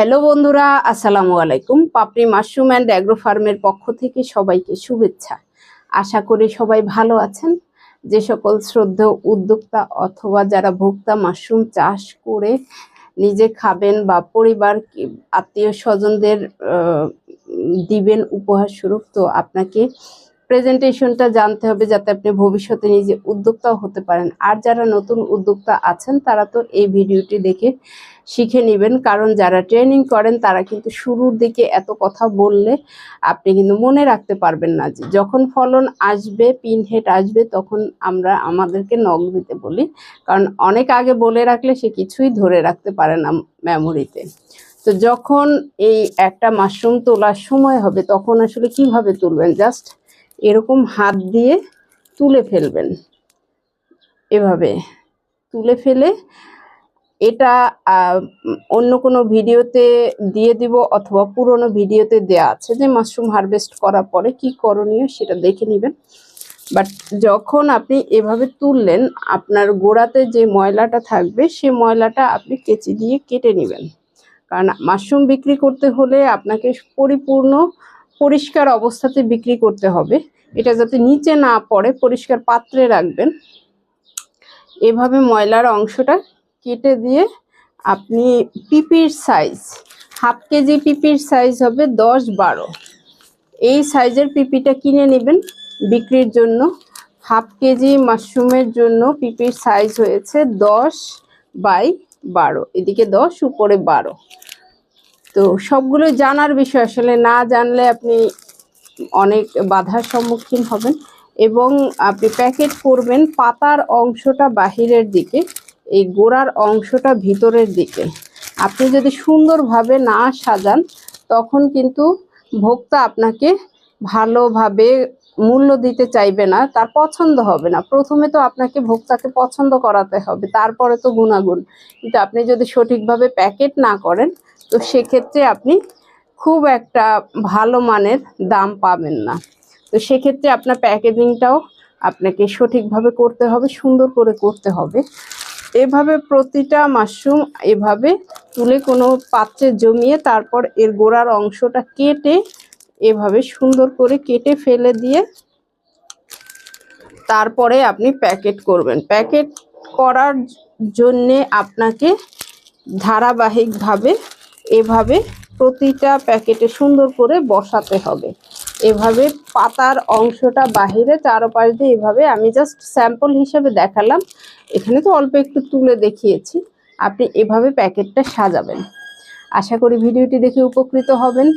Hello বন্ধুরা, আসসালামু আলাইকুম। পাপড়ি মাশরুম অ্যান্ড অ্যাগ্রো ফার্মের পক্ষ থেকে সবাইকে শুভেচ্ছা। আশা করি সবাই ভালো আছেন। যে সকল শ্রদ্ধেয় উদ্যোক্তা অথবা যারা ভোক্তা মাশরুম চাষ করে নিজে খাবেন বা পরিবার আত্মীয় স্বজনদের দিবেন উপহার স্বরূপ, তো আপনাকে প্রেজেন্টেশনটা জানতে হবে যাতে আপনি ভবিষ্যতে নিজে উদ্যোক্তাও হতে পারেন। আর যারা নতুন উদ্যোক্তা আছেন, তারা তো এই ভিডিওটি দেখে শিখে নেবেন। কারণ যারা ট্রেনিং করেন, তারা কিন্তু শুরুর দিকে এত কথা বললে আপনি কিন্তু মনে রাখতে পারবেন না যে যখন ফলন আসবে পিন হেড আসবে, তখন আমরা আমাদেরকে নখ দিতে বলি। কারণ অনেক আগে বলে রাখলে সে কিছুই ধরে রাখতে পারে না মেমোরিতে তো যখন এই একটা মাশরুম তোলার সময় হবে, তখন আসলে কীভাবে তুলবেন? জাস্ট এরকম হাত দিয়ে তুলে ফেলবেন। এভাবে তুলে ফেলে এটা অন্য কোনো ভিডিওতে দিয়ে দিব অথবা পুরনো ভিডিওতে দেয়া আছে যে মাশরুম হারভেস্ট করার পরে কি করণীয় সেটা দেখে নেবেন। বাট যখন আপনি এভাবে তুললেন, আপনার গোড়াতে যে ময়লাটা থাকবে, সে ময়লাটা আপনি কেচি দিয়ে কেটে নেবেন। কারণ মাশরুম বিক্রি করতে হলে আপনাকে পরিপূর্ণ পরিষ্কার অবস্থাতে বিক্রি করতে হবে। এটা যাতে নিচে না পড়ে, পরিষ্কার পাত্রে রাখবেন। এভাবে ময়লার অংশটা কেটে দিয়ে আপনি পিপির সাইজ হাফ কেজি পিপির সাইজ হবে দশ বারো। এই সাইজের পিপিটা কিনে নেবেন। বিক্রির জন্য হাফ কেজি মাশরুমের জন্য পিপির সাইজ হয়েছে দশ বাই বারো। এদিকে দশ, উপরে বারো। তো সবগুলো জানার বিষয়, আসলে না জানলে আপনি অনেক বাধার সম্মুখীন হবেন এবং আপনি প্যাকেট করবেন পাতার অংশটা বাহিরের দিকে, এই গোড়ার অংশটা ভিতরের দিকে। আপনি যদি সুন্দরভাবে না সাজান, তখন কিন্তু ভোক্তা আপনাকে ভালোভাবে মূল্য দিতে চাইবে না, তার পছন্দ হবে না। প্রথমে তো আপনাকে ভোক্তাকে পছন্দ করাতে হবে, তারপরে তো গুণাগুণ। কিন্তু আপনি যদি সঠিকভাবে প্যাকেট না করেন, তো সেক্ষেত্রে আপনি খুব একটা ভালো মানের দাম পাবেন না। তো সেক্ষেত্রে আপনার প্যাকেজিংটাও আপনাকে সঠিকভাবে করতে হবে, সুন্দর করে করতে হবে। এভাবে প্রতিটা মাশরুম এভাবে তুলে কোনো পাত্রে জমিয়ে তারপর এর গোড়ার অংশটা কেটে এভাবে সুন্দর করে কেটে ফেলে দিয়ে তারপরে আপনি প্যাকেট করবেন। প্যাকেট করার জন্যে আপনাকে ধারাবাহিকভাবে এভাবে প্রতিটা প্যাকেটে সুন্দর করে বসাতে হবে। এভাবে পাতার অংশটা বাহিরে চারোপাশ দিয়ে এভাবে আমি জাস্ট স্যাম্পল হিসেবে দেখালাম। এখানে তো অল্প একটু তুলে দেখিয়েছি। আপনি এভাবে প্যাকেটটা সাজাবেন। আশা করি ভিডিওটি দেখে উপকৃত হবেন।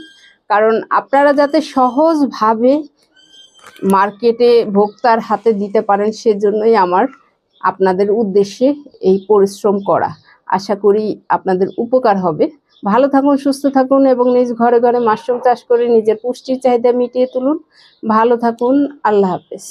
কারণ আপনারা যাতে সহজভাবে মার্কেটে ভোক্তার হাতে দিতে পারেন সেজন্যই আমার আপনাদের উদ্দেশ্যে এই পরিশ্রম করা। আশা করি আপনাদের উপকার হবে। ভালো থাকুন, সুস্থ থাকুন এবং নিজ ঘরে ঘরে মাশরুম চাষ করে নিজের পুষ্টির চাহিদা মিটিয়ে তুলুন। ভালো থাকুন, আল্লাহ হাফেজ।